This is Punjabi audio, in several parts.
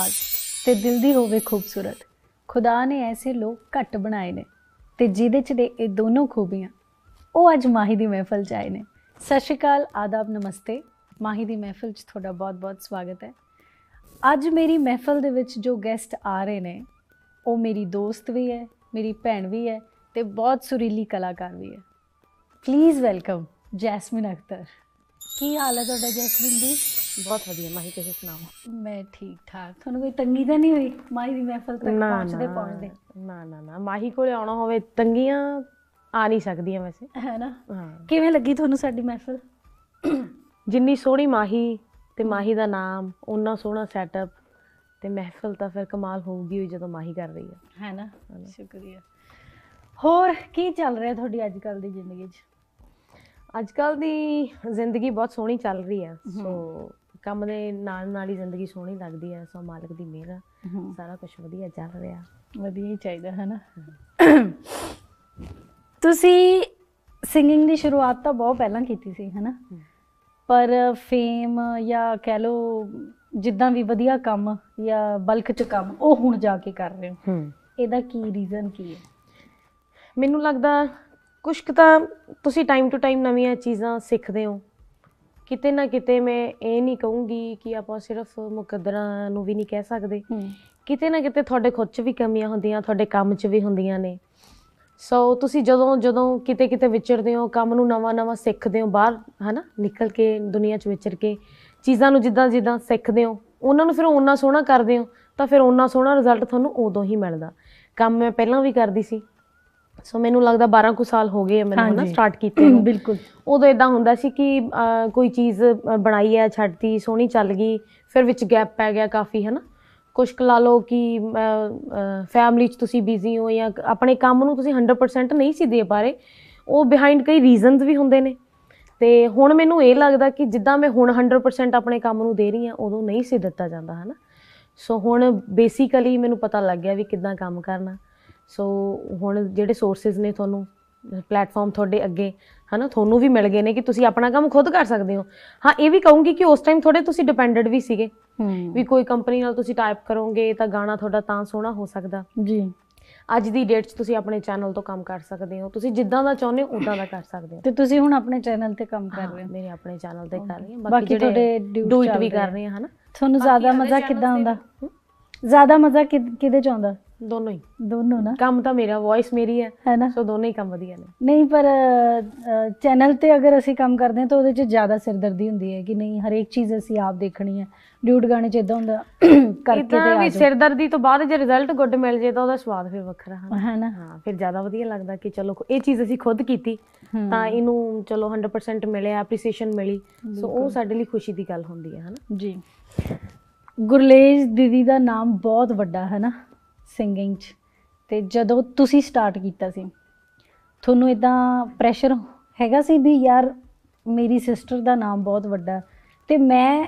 ਆਵਾਜ਼ ਤੇ ਦਿਲ ਦੀ ਹੋਵੇ ਖੂਬਸੂਰਤ। ਖੁਦਾ ਨੇ ਐਸੇ ਲੋਕ ਘੱਟ ਬਣਾਏ ਨੇ ਤੇ ਜਿਹਦੇ ਚ ਦੇ ਇਹ ਦੋਨੋਂ ਖੂਬੀਆਂ। ਉਹ ਅੱਜ ਮਾਹੀ ਦੀ ਮਹਿਫਲ ਚ ਆਏ ਨੇ। ਸਤਿ ਸ਼੍ਰੀ ਅਕਾਲ, ਆਦਾਬ, ਨਮਸਤੇ। ਮਾਹੀ ਦੀ ਮਹਿਫਲ ਚ ਤੁਹਾਡਾ ਬਹੁਤ-ਬਹੁਤ ਸਵਾਗਤ ਹੈ। ਅੱਜ ਮੇਰੀ ਮਹਿਫਲ ਦੇ ਵਿੱਚ ਜੋ ਗੈਸਟ ਆ ਰਹੇ ਨੇ, ਉਹ ਮੇਰੀ ਦੋਸਤ ਵੀ ਹੈ, ਮੇਰੀ ਭੈਣ ਵੀ ਹੈ ਤੇ ਬਹੁਤ ਸੁਰੀਲੀ ਕਲਾਕਾਰ ਵੀ ਹੈ। Please welcome Jasmine Akhtar. ਕੀ ਹਾਲ ਹੈ ਤੁਹਾਡਾ ਜੈਸਮਿਨ ਦੀ ਬਹੁਤ ਵਧੀਆ ਮਾਹੀ ਤੁਸੀਂ ਸੁਣਾਓ? ਮੈਂ ਠੀਕ ਠਾਕ। ਤੁਹਾਨੂੰ ਕੋਈ ਤੰਗੀ ਤਾਂ ਨਹੀਂ ਹੋਈ? ਮਾਈ ਦੀ ਮਹਿਫਲ ਤੱਕ ਪਹੁੰਚਦੇ ਪਹੁੰਚਦੇ। ਨਾ ਨਾ ਨਾ। ਮਾਹੀ ਕੋਲੇ ਆਉਣਾ ਹੋਵੇ ਤੰਗੀਆਂ ਆ ਨਹੀਂ ਸਕਦੀਆਂ ਵੈਸੇ। ਹੈ ਨਾ? ਹਾਂ। ਕਿਵੇਂ ਲੱਗੀ ਤੁਹਾਨੂੰ ਸਾਡੀ ਮਹਿਫਲ? ਜਿੰਨੀ ਸੋਹਣੀ ਮਾਹੀ ਤੇ ਮਾਹੀ ਦਾ ਨਾਮ ਓਨਾ ਸੋਹਣਾ ਸੈਟਅਪ ਤੇ ਮਹਿਫਲ ਤਾਂ ਫਿਰ ਕਮਾਲ ਹੋਊਗੀ ਹੀ ਜਦੋਂ ਮਾਹੀ ਕਰ ਰਹੀ ਹੈ ਹੈ ਨਾ? ਸ਼ੁਕਰੀਆ। ਹੋਰ ਕੀ ਚੱਲ ਰਿਹਾ ਤੁਹਾਡੀ ਅੱਜ ਕੱਲ ਦੀ ਜ਼ਿੰਦਗੀ 'ਚ? ਅੱਜ ਕੱਲ ਦੀ ਜ਼ਿੰਦਗੀ ਬਹੁਤ ਸੋਹਣੀ ਚੱਲ ਰਹੀ ਹੈ। ਸੋ ਕੰਮ ਦੇ ਨਾਲ ਨਾਲ ਹੀ ਜ਼ਿੰਦਗੀ ਸੋਹਣੀ ਲੱਗਦੀ ਹੈ। ਸੋ ਮਾਲਕ ਦੀ ਮਿਹਰ ਆ। ਸਾਰਾ ਕੁਝ ਵਧੀਆ ਚੱਲ ਰਿਹਾ। ਵਧੀਆ ਹੀ ਚਾਹੀਦਾ ਹੈ ਨਾ? ਤੁਸੀਂ ਸਿੰਗਿੰਗ ਦੀ ਸ਼ੁਰੂਆਤ ਤਾਂ ਬਹੁਤ ਪਹਿਲਾਂ ਕੀਤੀ ਸੀ ਹੈ ਨਾ। ਪਰ ਫੇਮ ਜਾਂ ਕਹਿ ਲਓ ਜਿੱਦਾਂ ਵੀ ਵਧੀਆ ਕੰਮ ਜਾਂ ਬਲਕ 'ਚ ਕੰਮ ਉਹ ਹੁਣ ਜਾ ਕੇ ਕਰ ਰਹੇ ਹੂੰ। ਇਹਦਾ ਕੀ ਰੀਜ਼ਨ ਕੀ ਹੈ? ਮੈਨੂੰ ਲੱਗਦਾ ਕੁਛ ਕੁ ਤਾਂ ਤੁਸੀਂ ਟਾਈਮ ਟੂ ਟਾਈਮ ਨਵੀਆਂ ਚੀਜ਼ਾਂ ਸਿੱਖਦੇ ਹੋ। ਕਿਤੇ ਨਾ ਕਿਤੇ ਮੈਂ ਇਹ ਨਹੀਂ ਕਹੂੰਗੀ ਕਿ ਆਪਾਂ ਸਿਰਫ ਮੁਕੱਦਰਾਂ ਨੂੰ ਵੀ ਨਹੀਂ ਕਹਿ ਸਕਦੇ। ਕਿਤੇ ਨਾ ਕਿਤੇ ਤੁਹਾਡੇ ਖੁਦ 'ਚ ਵੀ ਕਮੀਆਂ ਹੁੰਦੀਆਂ ਤੁਹਾਡੇ ਕੰਮ 'ਚ ਵੀ ਹੁੰਦੀਆਂ ਨੇ। ਸੋ ਤੁਸੀਂ ਜਦੋਂ ਜਦੋਂ ਕਿਤੇ ਕਿਤੇ ਵਿਚਰਦੇ ਹੋ ਕੰਮ ਨੂੰ ਨਵਾਂ ਨਵਾਂ ਸਿੱਖਦੇ ਹੋ ਬਾਹਰ ਹਨਾ ਨਿਕਲ ਕੇ ਦੁਨੀਆ 'ਚ ਵਿਚਰ ਕੇ ਚੀਜ਼ਾਂ ਨੂੰ ਜਿੱਦਾਂ ਜਿੱਦਾਂ ਸਿੱਖਦੇ ਹੋ ਉਹਨਾਂ ਨੂੰ ਫਿਰ ਓਨਾ ਸੋਹਣਾ ਕਰਦੇ ਹੋ ਤਾਂ ਫਿਰ ਓਨਾ ਸੋਹਣਾ ਰਿਜ਼ਲਟ ਤੁਹਾਨੂੰ ਉਦੋਂ ਹੀ ਮਿਲਦਾ। ਕੰਮ ਮੈਂ ਪਹਿਲਾਂ ਵੀ ਕਰਦੀ ਸੀ। ਸੋ ਮੈਨੂੰ ਲੱਗਦਾ 12 ਕੁ ਸਾਲ ਹੋ ਗਏ ਮੈਨੂੰ ਨਾ। ਸਟਾਰਟ ਕੀਤੇ ਨੂੰ। ਬਿਲਕੁਲ। ਉਦੋਂ ਇਦਾਂ ਹੁੰਦਾ ਸੀ ਕਿ ਕੋਈ ਚੀਜ਼ ਬਣਾਈ ਹੈ ਛੱਡਤੀ ਸੋਹਣੀ ਚੱਲ ਗਈ ਫਿਰ ਵਿੱਚ ਗੈਪ ਪੈ ਗਿਆ ਕਾਫੀ ਹਨਾ। ਕੁਛ ਕੁ ਲਾ ਲਓ ਕਿ ਫੈਮਿਲੀ 'ਚ ਤੁਸੀਂ ਬਿਜ਼ੀ ਹੋ ਜਾਂ ਆਪਣੇ ਕੰਮ ਨੂੰ ਤੁਸੀਂ 100% ਨਹੀਂ ਸੀ ਦੇ ਪਾ ਰਹੇ ਉਹ ਬਿਹਾਈਂਡ ਕਈ ਰੀਜ਼ਨਸ ਵੀ ਹੁੰਦੇ ਨੇ। ਤੇ ਹੁਣ ਮੈਨੂੰ ਇਹ ਲੱਗਦਾ ਕਿ ਜਿੱਦਾਂ ਮੈਂ ਹੁਣ 100% ਆਪਣੇ ਕੰਮ ਨੂੰ ਦੇ ਰਹੀ ਹਾਂ ਉਦੋਂ ਨਹੀਂ ਸੀ ਦਿੱਤਾ ਜਾਂਦਾ ਹਨਾ। ਸੋ ਹੁਣ ਬੇਸਿਕਲੀ ਮੈਨੂੰ ਪਤਾ ਲੱਗ ਗਿਆ ਵੀ ਕਿੱਦਾਂ ਕੰਮ ਕਰਨਾ। ਸੋ ਹੁਣ ਜਿਹੜੇ ਸੋਰਸਸ ਨੇ ਤੁਹਾਨੂੰ ਪਲੇਟਫਾਰਮ ਤੁਹਾਡੇ ਅੱਗੇ ਹਨਾ ਤੁਹਾਨੂੰ ਵੀ ਮਿਲ ਗਏ ਨੇ ਕਿ ਤੁਸੀਂ ਆਪਣਾ ਕੰਮ ਖੁਦ ਕਰ ਸਕਦੇ ਹੋ। ਹਾਂ ਇਹ ਵੀ ਕਹੂੰਗੀ ਕਿ ਉਸ ਟਾਈਮ ਥੋੜੇ ਤੁਸੀਂ ਡਿਪੈਂਡਡ ਵੀ ਸੀਗੇ। ਹੂੰ। ਵੀ ਕੋਈ ਕੰਪਨੀ ਨਾਲ ਤੁਸੀਂ ਟਾਈਪ ਕਰੋਗੇ ਤਾਂ ਗਾਣਾ ਤੁਹਾਡਾ ਤਾਂ ਸੋਹਣਾ ਹੋ ਸਕਦਾ। ਜੀ। ਅੱਜ ਦੀ ਡੇਟ 'ਚ ਤੁਸੀਂ ਆਪਣੇ ਚੈਨਲ ਤੋਂ ਕੰਮ ਕਰ ਸਕਦੇ ਹੋ। ਤੁਸੀਂ ਜਿੱਦਾਂ ਦਾ ਚਾਹੁੰਦੇ ਹੋ ਉਦਾਂ ਦਾ ਕਰ ਸਕਦੇ ਹੋ। ਤੇ ਤੁਸੀਂ ਹੁਣ ਆਪਣੇ ਚੈਨਲ ਤੇ ਕੰਮ ਕਰ ਰਹੇ ਹਾਂ, ਮੇਰੇ ਆਪਣੇ ਚੈਨਲ ਤੇ ਕਰ ਰਹੀ ਹਾਂ। ਬਾਕੀ ਡੂਇਟ ਚੱਲ ਵੀ ਕਰ। ਰਹੀ ਹਾਂ ਹਨਾ। ਤੁਹਾਨੂੰ ਜ਼ਿਆਦਾ ਮਜ਼ਾ ਕਿੱਦਾਂ ਆਉਂਦਾ? ਜ਼ਿਆਦਾ ਮਜ਼ਾ ਕਿਹਦੇ ਚ ਆਉਂਦਾ? ਦੋਨੋਂ ਹੀ। ਦੋਨੋਂ ਨਾ? ਕੰਮ ਤਾਂ ਮੇਰਾ ਵੌਇਸ ਮੇਰੀ ਹੈ। ਹੈ ਨਾ? ਸੋ ਦੋਨੋਂ ਹੀ ਕੰਮ ਵਧੀਆ ਨੇ। ਨਹੀਂ ਪਰ ਚੈਨਲ ਤੇ ਅਗਰ ਅਸੀਂ ਕੰਮ ਕਰਦੇ ਹਾਂ ਤਾਂ ਉਹਦੇ ਚ ਜ਼ਿਆਦਾ ਸਿਰਦਰਦੀ ਹੁੰਦੀ ਹੈ ਕਿ ਨਹੀਂ ਹਰੇਕ ਚੀਜ਼ ਅਸੀਂ ਆਪ ਦੇਖਣੀ ਹੈ। ਡਿਊਟ ਗਾਣੇ ਚ ਇਦਾਂ ਹੁੰਦਾ ਕਰਕੇ ਤੇ ਆ ਵੀ। ਸਿਰਦਰਦੀ ਤੋਂ ਬਾਅਦ ਜੇ ਰਿਜ਼ਲਟ ਗੁੱਡ ਮਿਲ ਜੇ ਤਾਂ ਉਹਦਾ ਸਵਾਦ ਫਿਰ ਵੱਖਰਾ ਹੈ ਹੈ ਨਾ? ਹਾਂ ਫਿਰ ਜ਼ਿਆਦਾ ਵਧੀਆ ਲੱਗਦਾ ਕਿ ਚਲੋ ਇਹ ਚੀਜ਼ ਅਸੀਂ ਖੁਦ ਕੀਤੀ ਤਾਂ ਇਹਨੂੰ ਚਲੋ 100% ਮਿਲਿਆ ਐਪਰੀਸੀਏਸ਼ਨ ਮਿਲੀ। ਸੋ ਉਹ ਸਾਡੇ ਲਈ ਖੁਸ਼ੀ ਦੀ ਗੱਲ ਹੁੰਦੀ ਹੈ ਹਨਾ ਜੀ। ਗੁਰਲੇਜ ਦੀਦੀ ਦਾ ਨਾਮ ਬਹੁਤ ਵੱਡਾ ਹੈ ਨਾ? ਸਿੰਗਿੰਗ ਚ। ਤੇ ਜਦੋਂ ਤੁਸੀਂ ਸਟਾਰਟ ਕੀਤਾ ਸੀ ਤੁਹਾਨੂੰ ਇਦਾਂ ਪ੍ਰੈਸ਼ਰ ਹੈਗਾ ਸੀ ਵੀ ਯਾਰ ਮੇਰੀ ਸਿਸਟਰ ਦਾ ਨਾਮ ਬਹੁਤ ਵੱਡਾ ਤੇ ਮੈਂ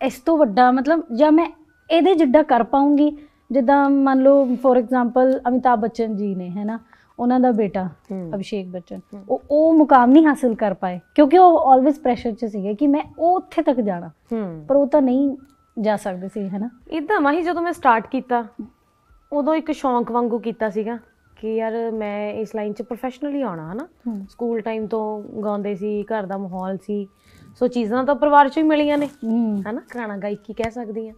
ਇਸ ਤੋਂ ਵੱਡਾ ਮਤਲਬ ਜਾਂ ਮੈਂ ਇਹਦੇ ਜਿੱਡਾ ਕਰ ਪਾਉਂਗੀ? ਜਿੱਦਾਂ ਮੰਨ ਲਓ ਫੋਰ ਐਗਜ਼ਾਮਪਲ ਅਮਿਤਾਭ ਬੱਚਨ ਜੀ ਨੇ ਹੈ ਨਾ? ਉਹਨਾਂ ਦਾ ਬੇਟਾ। ਅਭਿਸ਼ੇਕ ਬੱਚਨ। ਉਹ ਉਹ ਮੁਕਾਮ ਨਹੀਂ ਹਾਸਿਲ ਕਰ ਪਾਏ ਕਿਉਂਕਿ ਉਹ ਆਲਵੇਸ ਪ੍ਰੈਸ਼ਰ 'ਚ ਸੀਗੇ ਕਿ ਮੈਂ ਉਹ ਉੱਥੇ ਤੱਕ ਜਾਣਾ। ਪਰ ਉਹ ਤਾਂ ਨਹੀਂ ਜਾ ਸਕਦੇ ਸੀ ਹੈ ਨਾ? ਇਦਾਂ ਮਾਹੀ ਜਦੋਂ ਮੈਂ ਸਟਾਰਟ ਕੀਤਾ ਉਦੋਂ ਇੱਕ ਸ਼ੌਂਕ ਵਾਂਗੂ ਕੀਤਾ ਸੀਗਾ ਕਿ ਯਾਰ ਮੈਂ ਇਸ ਲਾਈਨ 'ਚ ਪ੍ਰੋਫੈਸ਼ਨਲੀ ਆਉਣਾ ਹਨਾ? ਸਕੂਲ ਟਾਈਮ ਤੋਂ ਗਾਉਂਦੇ ਸੀ ਘਰ ਦਾ ਮਾਹੌਲ ਸੀ। ਸੋ ਚੀਜ਼ਾਂ ਤਾਂ ਪਰਿਵਾਰ 'ਚੋਂ ਹੀ ਮਿਲੀਆਂ ਨੇ ਹਨਾ? ਘਰਾਣਾ ਗਾਇਕੀ ਕਹਿ ਸਕਦੀ ਆ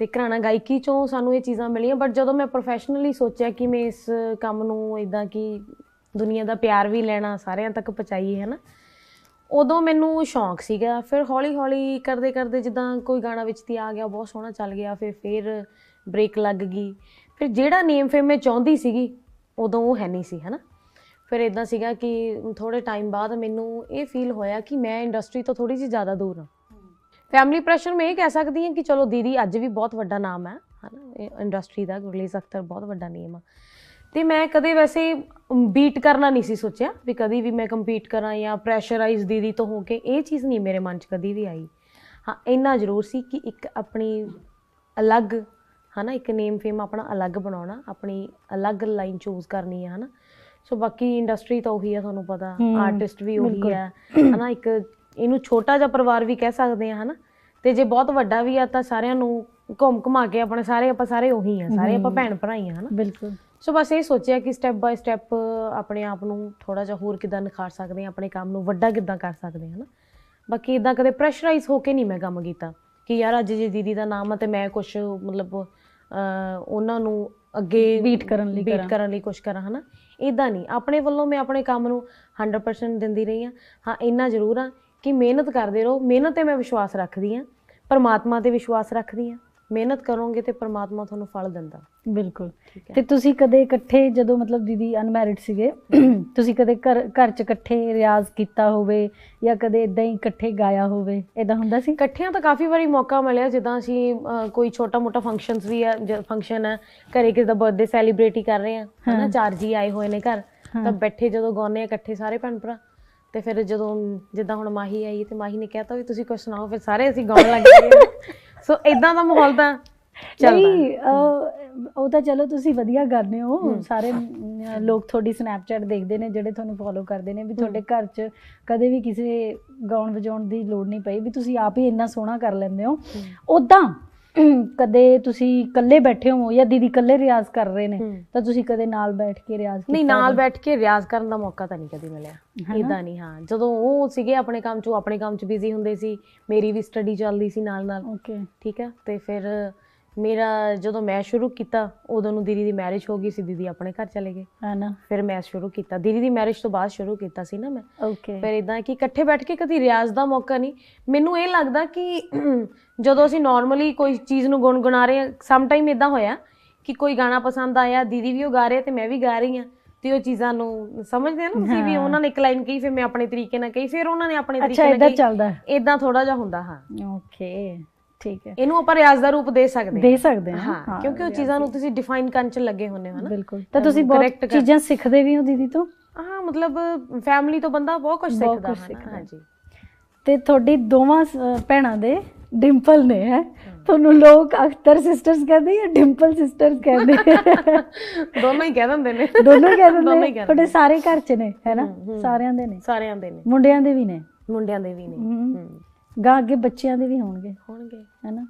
ਤੇ ਘਰਾਣਾ ਗਾਇਕੀ ਚੋਂ ਸਾਨੂੰ ਇਹ ਚੀਜ਼ਾਂ ਮਿਲੀਆਂ ਬਟ ਜਦੋਂ ਮੈਂ ਪ੍ਰੋਫੈਸ਼ਨਲੀ ਸੋਚਿਆ ਕਿ ਮੈਂ ਇਸ ਕੰਮ ਨੂੰ ਇਦਾਂ ਕਿ ਦੁਨੀਆ ਦਾ ਪਿਆਰ ਵੀ ਲੈਣਾ ਸਾਰਿਆਂ ਤੱਕ ਪਹੁੰਚਾਈਏ ਹਨਾ? ਉਦੋਂ ਮੈਨੂੰ ਸ਼ੌਂਕ ਸੀਗਾ। ਫਿਰ ਹੌਲੀ ਹੌਲੀ ਕਰਦੇ ਕਰਦੇ ਜਿੱਦਾਂ ਕੋਈ ਗਾਣਾ ਵਿੱਚ ਦੀ ਆ ਗਿਆ ਬਹੁਤ ਸੋਹਣਾ ਚੱਲ ਗਿਆ ਫਿਰ ਫਿਰ ਬ੍ਰੇਕ ਲੱਗ ਗਈ। ਫਿਰ ਜਿਹੜਾ ਨੇਮ ਫੇਮ ਮੈਂ ਚਾਹੁੰਦੀ ਸੀਗੀ, ਉਦੋਂ ਉਹ ਹੈ ਨਹੀਂ ਸੀ, ਹਨਾ? ਫਿਰ ਇਦਾਂ ਸੀਗਾ ਕਿ ਥੋੜੇ ਟਾਈਮ ਬਾਅਦ ਮੈਨੂੰ ਇਹ ਫੀਲ ਹੋਇਆ ਕਿ ਮੈਂ ਇੰਡਸਟਰੀ ਤੋਂ ਥੋੜੀ ਜਿਹੀ ਜ਼ਿਆਦਾ ਦੂਰ ਹਾਂ। ਫੈਮਿਲੀ ਪ੍ਰੈਸ਼ਰ ਮੈਂ ਇਹ ਕਹਿ ਸਕਦੀ ਹਾਂ ਕਿ ਚਲੋ ਦੀਦੀ, ਅੱਜ ਵੀ ਬਹੁਤ ਵੱਡਾ ਨਾਮ ਹੈ, ਹਨਾ? ਇੰਡਸਟਰੀ ਦਾ ਗੁਰਲੀਜ਼ ਅਖਤਰ ਬਹੁਤ ਵੱਡਾ ਨੇਮ ਆ। ਤੇ ਮੈਂ ਕਦੇ ਵੈਸੇ ਬੀਟ ਕਰਨਾ ਨਹੀਂ ਸੀ ਸੋਚਿਆ ਵੀ ਕਦੀ ਵੀ ਮੈਂ ਕੰਪੀਟ ਕਰਾਂ ਜਾਂ ਪ੍ਰੈਸ਼ਰਾਈਜ਼ ਦੀਦੀ ਤੋਂ ਹੋ ਕੇ, ਇਹ ਚੀਜ਼ ਨਹੀਂ ਮੇਰੇ ਮਨ 'ਚ ਕਦੀ ਵੀ ਆਈ। ਹਾਂ, ਇੰਨਾ ਜ਼ਰੂਰ ਸੀ ਕਿ ਇੱਕ ਆਪਣੀ ਅਲੱਗ ਹਨਾ ਇੱਕ ਨੇਮ ਫੇਮ ਆਪਣਾ ਅਲੱਗ ਬਣਾਉਣਾ ਆਪਣੀ ਅਲੱਗ ਲਾਈਨ ਚੂਜ਼ ਕਰਨੀ ਹੈ ਹਨਾ। ਸੋ ਬਾਕੀ ਇੰਡਸਟਰੀ ਤਾਂ ਉਹੀ ਆ ਤੁਹਾਨੂੰ ਪਤਾ। ਆਰਟਿਸਟ ਵੀ ਉਹੀ। ਆ। ਹਨਾ ਇੱਕ ਇਹਨੂੰ ਛੋਟਾ ਜਿਹਾ ਪਰਿਵਾਰ ਵੀ ਕਹਿ ਸਕਦੇ ਆ ਹਨਾ। ਤੇ ਜੇ ਬਹੁਤ ਵੱਡਾ ਵੀ ਆ ਤਾਂ ਸਾਰਿਆਂ ਨੂੰ ਘੁੰਮ ਘੁਮਾ ਕੇ ਆਪਣੇ ਸਾਰੇ ਆਪਾਂ ਸਾਰੇ ਉਹੀ ਆ। ਸਾਰੇ ਆਪਾਂ ਭੈਣ ਭਰਾ ਹੀ ਆ ਹਨਾ। ਬਿਲਕੁਲ। ਸੋ ਬਸ ਇਹ ਸੋਚਿਆ ਕਿ ਸਟੈਪ ਬਾਏ ਸਟੈਪ ਆਪਣੇ ਆਪ ਨੂੰ ਥੋੜਾ ਜਿਹਾ ਹੋਰ ਕਿਦਾਂ ਨਿਖਾਰ ਸਕਦੇ ਹਾਂ ਆਪਣੇ ਕੰਮ ਨੂੰ ਵੱਡਾ ਕਿਦਾਂ ਕਰ ਸਕਦੇ ਹਾਂ ਹਨਾ। ਬਾਕੀ ਇਦਾਂ ਕਦੇ ਪ੍ਰੈਸ਼ਰਾਈਜ਼ ਹੋ ਕੇ ਨਹੀਂ ਮੈਂ ਕੰਮ ਕੀਤਾ। ਕਿ ਯਾਰ ਅੱਜ ਜੇ ਦੀਦੀ ਦਾ ਨਾਮ ਆ ਤੇ ਮੈਂ ਕੁਝ ਮਤਲਬ ਉਹਨਾਂ ਨੂੰ ਅੱਗੇ Beat ਕਰਨ ਲਈ ਕਰਾਂ। ਕਰਨ ਲਈ ਕੁਝ ਕਰਾਂ ਹਨਾ? ਇਦਾਂ ਨਹੀਂ। ਆਪਣੇ ਵੱਲੋਂ ਮੈਂ ਆਪਣੇ ਕੰਮ ਨੂੰ 100% ਦਿੰਦੀ ਰਹੀ ਹਾਂ। ਹਾਂ ਇੰਨਾ ਜ਼ਰੂਰ ਆ ਕਿ ਮਿਹਨਤ ਕਰਦੇ ਰਹੋ। ਮਿਹਨਤ ਤੇ ਮੈਂ ਵਿਸ਼ਵਾਸ ਰੱਖਦੀ ਹਾਂ। ਪਰਮਾਤਮਾ ਤੇ ਵਿਸ਼ਵਾਸ ਰੱਖਦੀ ਹਾਂ। ਮਿਹਨਤ ਕਰੋਗੇ ਤੇ ਪਰਮਾਤਮਾ ਤੁਹਾਨੂੰ ਫਲ ਦਿੰਦਾ। ਬਿਲਕੁਲ। ਹੈ। ਤੇ ਤੁਸੀਂ ਕਦੇ ਇਕੱਠੇ ਜਦੋਂ ਮਤਲਬ ਦੀਦੀ ਅਨਮੈਰਿਡ ਸੀਗੇ ਤੁਸੀਂ ਕਦੇ ਘਰ ਘਰ ਚ ਇਕੱਠੇ ਰਿਆਜ਼ ਕੀਤਾ ਹੋਵੇ ਜਾਂ ਕਦੇ ਇਦਾਂ ਹੀ ਇਕੱਠੇ ਗਾਇਆ ਹੋਵੇ? ਇਦਾਂ ਹੁੰਦਾ ਸੀ? ਇਕੱਠਿਆਂ ਤਾਂ ਕਾਫੀ ਵਾਰੀ ਮੌਕਾ ਮਿਲਿਆ ਜਿੱਦਾਂ ਅਸੀਂ ਕੋਈ ਛੋਟਾ ਮੋਟਾ ਫੰਕਸ਼ਨਸ ਵੀ ਆ ਫੰਕਸ਼ਨ ਹੈ ਘਰੇ ਕਿਸੇ ਦਾ ਬਰਥਡੇ ਸੈਲੀਬ੍ਰੇਟ ਹੀ ਕਰ ਰਹੇ ਆ ਹਨਾ ਚਾਰ ਜੀ ਆਏ ਹੋਏ ਨੇ ਘਰ ਤਾਂ ਬੈਠੇ ਜਦੋਂ ਗਾਉਂਦੇ ਆ ਇਕੱਠੇ ਸਾਰੇ ਭੈਣ ਭਰਾ। ਤੇ ਫਿਰ ਜਦੋਂ ਜਿੱਦਾਂ ਹੁਣ ਮਾਹੀ ਆਈ ਤੇ ਮਾਹੀ ਨੇ ਕਹਿਤਾ ਵੀ ਤੁਸੀਂ ਕੁਝ ਸੁਣਾਓ ਫਿਰ ਸਾਰੇ ਅਸੀਂ ਗਾਉਣ ਲੱਗ ਗਏ। ਸੋ ਇਦਾਂ ਦਾ ਮਾਹੌਲ ਤਾਂ ਚੱਲਦਾ। ਉਹ ਤਾਂ ਚਲੋ ਤੁਸੀਂ ਵਧੀਆ ਗਾਉਂਦੇ ਹੋ। ਸਾਰੇ ਲੋਕ ਤੁਹਾਡੀ ਸਨੈਪਚੈਟ ਦੇਖਦੇ ਨੇ ਜਿਹੜੇ ਤੁਹਾਨੂੰ ਫੋਲੋ ਕਰਦੇ ਨੇ ਵੀ ਤੁਹਾਡੇ ਘਰ 'ਚ ਕਦੇ ਵੀ ਕਿਸੇ ਗਾਉਣ ਵਜਾਉਣ ਦੀ ਲੋੜ ਨਹੀਂ ਪਈ ਵੀ ਤੁਸੀਂ ਆਪ ਹੀ ਇੰਨਾ ਸੋਹਣਾ ਕਰ ਲੈਂਦੇ ਹੋ। ਉਦਾਂ ਕਦੇ ਤੁਸੀਂ ਇਕੱਲੇ ਬੈਠੇ ਹੋ ਜਾਂ ਦੀਦੀ ਇਕੱਲੇ ਰਿਆਜ਼ ਕਰ ਰਹੇ ਨੇ। ਤਾਂ ਤੁਸੀਂ ਕਦੇ ਨਾਲ ਬੈਠ ਕੇ ਰਿਆਜ਼ ਕੀਤਾ ਨਹੀਂ ਨਾਲ ਬੈਠ ਕੇ ਰਿਆਜ਼ ਕਰਨ ਦਾ ਮੌਕਾ ਤਾਂ ਨਹੀਂ ਕਦੀ ਮਿਲਿਆ। ਇਦਾਂ ਨਹੀਂ ਹਾਂ। ਜਦੋਂ ਉਹ ਸੀਗੇ ਆਪਣੇ ਕੰਮ 'ਚ ਆਪਣੇ ਕੰਮ 'ਚ ਬਿਜ਼ੀ ਹੁੰਦੇ ਸੀ ਮੇਰੀ ਵੀ ਸਟੱਡੀ ਚੱਲਦੀ ਸੀ ਨਾਲ ਨਾਲ ਓਕੇ ਠੀਕ ਹੈ ਤੇ ਫਿਰ ਮੇਰਾ ਜਦੋਂ ਮੈਂ ਸ਼ੁਰੂ ਕੀਤਾ ਉਦੋਂ ਨੂੰ ਦੀਦੀ ਦੀ ਮੈਰਿਜ ਹੋ ਗਈ ਸੀ ਦੀਦੀ ਆਪਣੇ ਘਰ ਚਲੇ ਗਏ। ਹੈ ਨਾ ਫਿਰ ਮੈਂ ਸ਼ੁਰੂ ਕੀਤਾ। ਦੀਦੀ ਦੀ ਮੈਰਿਜ ਤੋਂ ਬਾਅਦ ਸ਼ੁਰੂ ਕੀਤਾ ਸੀ ਨਾ ਮੈਂ। ਓਕੇ ਫਿਰ ਇਦਾਂ ਕਿ ਇਕੱਠੇ ਬੈਠ ਕੇ ਕਦੀ ਰਿਆਜ਼ ਦਾ ਮੌਕਾ ਨਹੀਂ। ਮੈਨੂੰ ਇਹ ਲੱਗਦਾ ਕਿ ਜਦੋਂ ਅਸੀਂ ਨਾਰਮਲੀ ਕੋਈ ਚੀਜ਼ ਨੂੰ ਗੁੰਗੁਣਾ ਰਹੇ ਹਾਂ ਸਮ ਟਾਈਮ ਇਦਾਂ ਹੋਇਆ ਕਿ ਕੋਈ ਗਾਣਾ ਪਸੰਦ ਆਇਆ ਦੀਦੀ ਵੀ ਉਹ ਗਾ ਰਹੇ ਤੇ ਮੈਂ ਵੀ ਗਾ ਰਹੀ ਹਾਂ ਤੇ ਉਹ ਚੀਜ਼ਾਂ ਨੂੰ ਸਮਝਦੇ ਆ ਨਾ ਤੁਸੀਂ ਵੀ ਉਹਨਾਂ ਨੇ ਇੱਕ ਲਾਈਨ ਕਹੀ ਫਿਰ ਮੈਂ ਆਪਣੇ ਤਰੀਕੇ ਨਾਲ ਕਹੀ ਫਿਰ ਉਹਨਾਂ ਨੇ ਆਪਣੇ ਤਰੀਕੇ ਨਾਲ ਇਦਾਂ ਕਹੀ। ਚੱਲਦਾ। ਇਦਾਂ ਥੋੜਾ ਜਿਹਾ ਹੁੰਦਾ ਹਾਂ। ਓਕੇ ਠੀਕ ਹੈ। ਇਹਨੂੰ ਆਪਾਂ ਰਿਆਜ਼ ਦਾ ਰੂਪ ਦੇ ਸਕਦੇ ਦੇ ਸਕਦੇ ਹਾਂ। ਹਾਂ ਕਿਉਂਕਿ ਉਹ ਚੀਜ਼ਾਂ ਨੂੰ ਤੁਸੀਂ ਡਿਫਾਈਨ ਕਰਨ ਚ ਲੱਗੇ ਹੁੰਦੇ ਹੋ ਨਾ। ਬਿਲਕੁਲ। ਤਾਂ ਤੁਸੀਂ ਬਹੁਤ ਚੀਜ਼ਾਂ ਸਿੱਖਦੇ ਵੀ ਹੋ ਦੀਦੀ ਤੋਂ? ਹਾਂ ਮਤਲਬ ਫੈਮਿਲੀ ਤੋਂ ਬੰਦਾ ਬਹੁਤ ਕੁਝ ਸਿੱਖਦਾ ਹੈ ਹਾਂਜੀ। ਤੇ ਤੁਹਾਡੀ ਦੋਵਾਂ ਭੈਣਾਂ ਦੇ ਡਿੰਪਲ ਨੇ ਹੈ? ਤੁਹਾਨੂੰ ਲੋਕ ਅਖਤਰ ਸਿਸਟਰਸ ਕਹਿੰਦੇ ਜਾਂ ਡਿੰਪਲ ਸਿਸਟਰਸ ਕਹਿੰਦੇ? ਦੋਨੋਂ ਹੀ ਕਹਿ ਦਿੰਦੇ ਨੇ। ਦੋਨੋਂ ਹੀ ਕਹਿੰਦੇ ਦੋਨੋਂ ਨੇ? ਤੁਹਾਡੇ ਸਾਰੇ ਘਰ ਚ ਨੇ ਹੈ ਨਾ? ਸਾਰਿਆਂ ਦੇ ਨੇ? ਸਾਰਿਆਂ ਦੇ ਨੇ। ਮੁੰਡਿਆਂ ਦੇ ਵੀ ਨੇ? ਮੁੰਡਿਆਂ ਦੇ ਵੀ ਨੇ। ਗਾਂ ਅੱਗੇ ਬੱਚਿਆਂ ਦੇ ਵੀ ਹੋਣਗੇ। ਹੋਣਗੇ। ਹੈ ਨਾ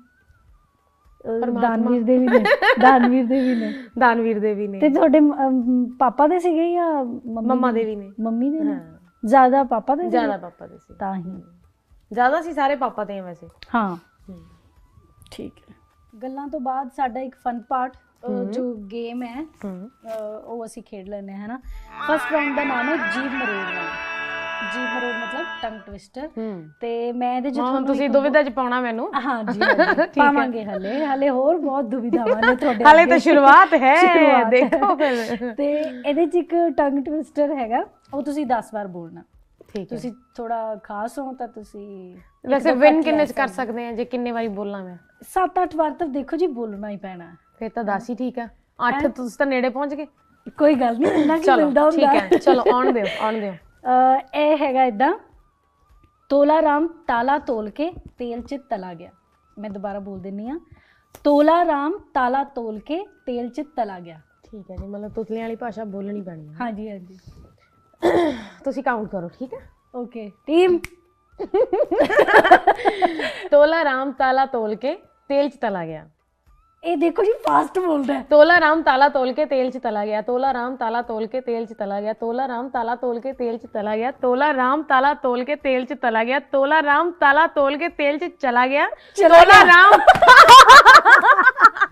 ਅਹ ਦਾਨਵੀਰ ਦੇ ਵੀ ਨੇ। ਦਾਨਵੀਰ ਦੇ ਵੀ ਨੇ। ਦਾਨਵੀਰ ਦੇ ਵੀ ਨੇ। ਤੇ ਤੁਹਾਡੇ ਅਮ, ਪਾਪਾ ਦੇ ਸੀਗੇ ਜਾਂ ਮੰਮੀ ਮੰਮਾ ਦੇ? ਵੀ ਨੇ। ਮੰਮੀ ਦੇ ਨੇ? ਹਾਂ। ਜ਼ਿਆਦਾ ਪਾਪਾ ਦੇ ਸੀਗੇ? ਜ਼ਿਆਦਾ ਪਾਪਾ ਦੇ ਸੀ। ਤਾਂ ਹੀ। ਜ਼ਿਆਦਾ ਸੀ ਸਾਰੇ ਪਾਪਾ ਦੇ ਵੈਸੇ। ਹਾਂ। ਠੀਕ ਹੈ। ਗੱਲਾਂ ਤੋਂ ਬਾਅਦ ਸਾਡਾ ਇੱਕ ਫਨ ਪਾਰਟ ਜੋ ਗੇਮ ਹੈ ਅਹ, ਉਹ ਅਸੀਂ ਖੇਡ ਲੈਂਦੇ ਹਾਂ ਹਨਾ? ਫਸਟ ਰਾਉਂਡ ਦਾ ਨਾਮ ਹੈ ਜੀਵ ਮਰੋੜਨਾ ਜੀਵ ਮਰੋੜ ਮਤਲਬ ਟੰਗ ਟਵਿਸਟਰ। ਤੇ ਮੈਂ ਇਹਦੇ ਚ ਹੁਣ ਤੁਸੀਂ ਦੁਵਿਧਾ ਚ ਪਾਉਣਾ ਮੈਨੂੰ। ਹਾਂ ਜੀ ਪਾਵਾਂਗੇ ਹਲੇ। ਹਲੇ ਹੋਰ ਬਹੁਤ ਦੁਵਿਧਾਵਾਂ ਨੇ ਤੁਹਾਡੇ ਹਾਲੇ। ਤਾਂ ਸ਼ੁਰੂਆਤ ਹੈ। ਦੇਖੋ ਫਿਰ। ਤੇ ਇਹਦੇ ਚ ਇੱਕ ਟੰਗ ਟਵਿਸਟਰ ਹੈਗਾ। ਉਹ ਤੁਸੀਂ 10 ਵਾਰ ਬੋਲਣਾ। ਠੀਕ ਤੁਸੀਂ ਥੋੜਾ ਖਾਸ ਹੋ ਤਾਂ ਤੁਸੀਂ ਵੈਸੇ ਵਿਨ ਕਿੰਨੇ ਚ ਕਰ ਸਕਦੇ ਆ? ਜੇ ਕਿੰਨੇ ਵਾਰੀ ਬੋਲਾਂ ਮੈਂ? 7-8 ਵਾਰ ਤਾਂ ਦੇਖੋ ਜੀ ਬੋਲਣਾ ਹੀ ਪੈਣਾ। ਫਿਰ ਤਾਂ 10 ਹੀ ਠੀਕ ਆ। 8 ਤੁਸੀਂ ਤਾਂ ਨੇੜੇ ਪਹੁੰਚ ਗਏ। ਕੋਈ ਗੱਲ ਨਹੀਂ ਇੰਨਾ ਕੀ ਮਿਲਦਾ ਠੀਕ ਹੁੰਦਾ। ਹੈ ਚਲੋ ਆਉਣ ਦਿਓ ਆਉਣ ਦਿਓ। ਇਹ ਹੈਗਾ ਇਦਾਂ ਤੋਲਾ ਰਾਮ ਤਾਲਾ ਤੋਲ ਕੇ ਤੇਲ 'ਚ ਤਲਾ ਗਿਆ। ਮੈਂ ਦੁਬਾਰਾ ਬੋਲ ਦਿੰਨੀ ਆ। ਤੋਲਾ ਰਾਮ ਤਾਲਾ ਤੋਲ ਕੇ ਤੇਲ 'ਚ ਤਲਾ ਗਿਆ। ਠੀਕ ਹੈ ਜੀ ਮਤਲਬ ਤੁਤਲੀਆਂ ਵਾਲੀ ਭਾਸ਼ਾ ਬੋਲਣੀ ਪੈਣੀ ਹੈ। ਹਾਂਜੀ ਹਾਂਜੀ। ਤੁਸੀਂ ਕਾਊਂਟ ਕਰੋ ਠੀਕ ਹੈ? ਓਕੇ ਟੀਮ ਤੋਲਾ ਰਾਮ ਤਾਲਾ ਤੋਲ ਕੇ ਤੇਲ ਚ ਤਲਾ ਗਿਆ। ये देखो जी फास्ट बोल रहा है। तोला राम ताला तोल के तेल च तला गया तोला राम ताला तोल के तेल च तला गया तोला राम ताला तोल के तेल च तला गया तोला राम ताला तोल के तेल च तला गया तोला राम ताला तोल के तेल च चला गया तोला राम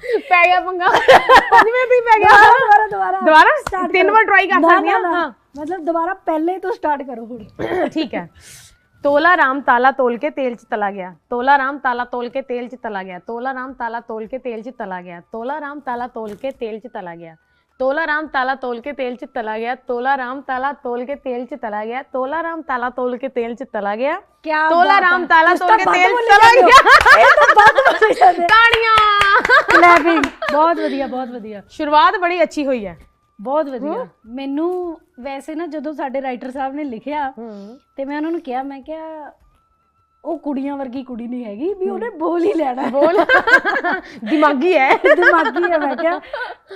पै गया पंगा। पंजवे भी पै गया। दोबारा दोबारा दोबारा। स्टार्ट तीन बार ट्राई कर सकते हैं हाँ। मतलब दोबारा पहले तो स्टार्ट करो। ठीक है। तोला राम ताला तोल के तेल च तला गया। तोला राम ताला तोल के तेल च तला गया। तोला राम ताला तोल के तेल च तला गया। तोला राम ताला तोल के तेल च तला गया। तोला राम ताला तोल के तेल च तला गया। तोला राम ताला तोल के तेल च तला गया। तोला राम ताला तोल के तेल च तला गया। क्या तोला राम ताला तोल तो के तेल तला गया। तो बहुत बढ़िया बहुत बढ़िया। शुरुआत बड़ी अच्छी हुई है। ਬਹੁਤ ਵਧੀਆ। ਮੈਨੂੰ ਵੈਸੇ ਨਾ ਜਦੋਂ ਸਾਡੇ ਰਾਈਟਰ ਸਾਹਿਬ ਨੇ ਲਿਖਿਆ ਤੇ ਮੈਂ ਉਹਨਾਂ ਨੂੰ ਕਿਹਾ ਮੈਂ ਕਿਹਾ ਉਹ ਕੁੜੀਆਂ ਵਰਗੀ ਕੁੜੀ ਨਹੀਂ ਹੈਗੀ ਵੀ ਉਹਨੇ ਬੋਲ ਹੀ ਲੈਣਾ। ਬੋਲ। ਦਿਮਾਗੀ ਹੈ। ਦਿਮਾਗੀ ਹੈ ਮੈਂ ਕਿਹਾ।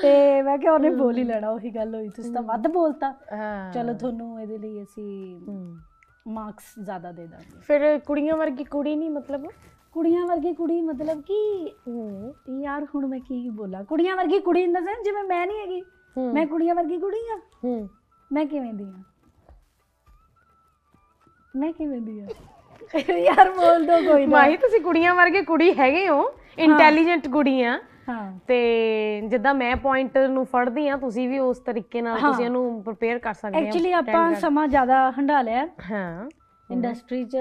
ਤੇ ਮੈਂ ਕਿਹਾ ਉਹਨੇ ਬੋਲ ਹੀ ਲੈਣਾ ਉਹੀ ਗੱਲ ਹੋਈ। ਤੁਸੀਂ ਤਾਂ ਵੱਧ ਬੋਲਤਾ। ਚਲੋ ਤੁਹਾਨੂੰ ਇਹਦੇ ਲਈ ਅਸੀਂ ਮਾਰਕਸ ਜ਼ਿਆਦਾ ਦੇ ਦਾਂਗੇ। ਫਿਰ ਕੁੜੀਆਂ ਵਰਗੀ ਕੁੜੀ ਨਹੀਂ ਮਤਲਬ? ਕੁੜੀਆਂ ਵਰਗੀ ਕੁੜੀ ਮਤਲਬ ਕਿ ਯਾਰ ਹੁਣ ਮੈਂ ਕੀ ਬੋਲਾਂ? ਕੁੜੀਆਂ ਵਰਗੀ ਕੁੜੀ ਇਨ ਜਿਵੇਂ ਮੈਂ ਨਹੀਂ ਹੈਗੀ। ਹੂੰ। ਮੈਂ ਕੁੜੀਆਂ ਵਰਗੀ ਕੁੜੀ ਆ? ਹੂੰ। ਮੈਂ ਕਿਵੇਂ ਦੀ ਆ? ਮੈਂ ਕਿਵੇਂ ਦੀ ਆ? ਯਾਰ ਬੋਲ ਦੋ ਕੋਈ ਨਾ। ਮਾਹੀ ਤੁਸੀਂ ਕੁੜੀਆਂ ਵਰਗੇ ਕੁੜੀ ਹੈਗੇ ਹੋ। ਇੰਟੈਲੀਜੈਂਟ ਕੁੜੀ ਆ। ਹਾਂ। ਤੇ ਜਿੱਦਾਂ ਮੈਂ ਪੁਆਇੰਟ ਨੂੰ ਫੜਦੀ ਆ ਤੁਸੀਂ ਵੀ ਉਸ ਤਰੀਕੇ ਨਾਲ ਹਾਂ। ਤੁਸੀਂ ਇਹਨੂੰ ਪ੍ਰਪੇਅਰ ਕਰ ਸਕਦੇ ਆ ਐਕਚੁਅਲੀ ਆਪਾਂ ਸਮਾਂ ਜ਼ਿਆਦਾ ਹੰਡਾ ਲਿਆ। ਹਾਂ। ਇੰਡਸਟਰੀ 'ਚ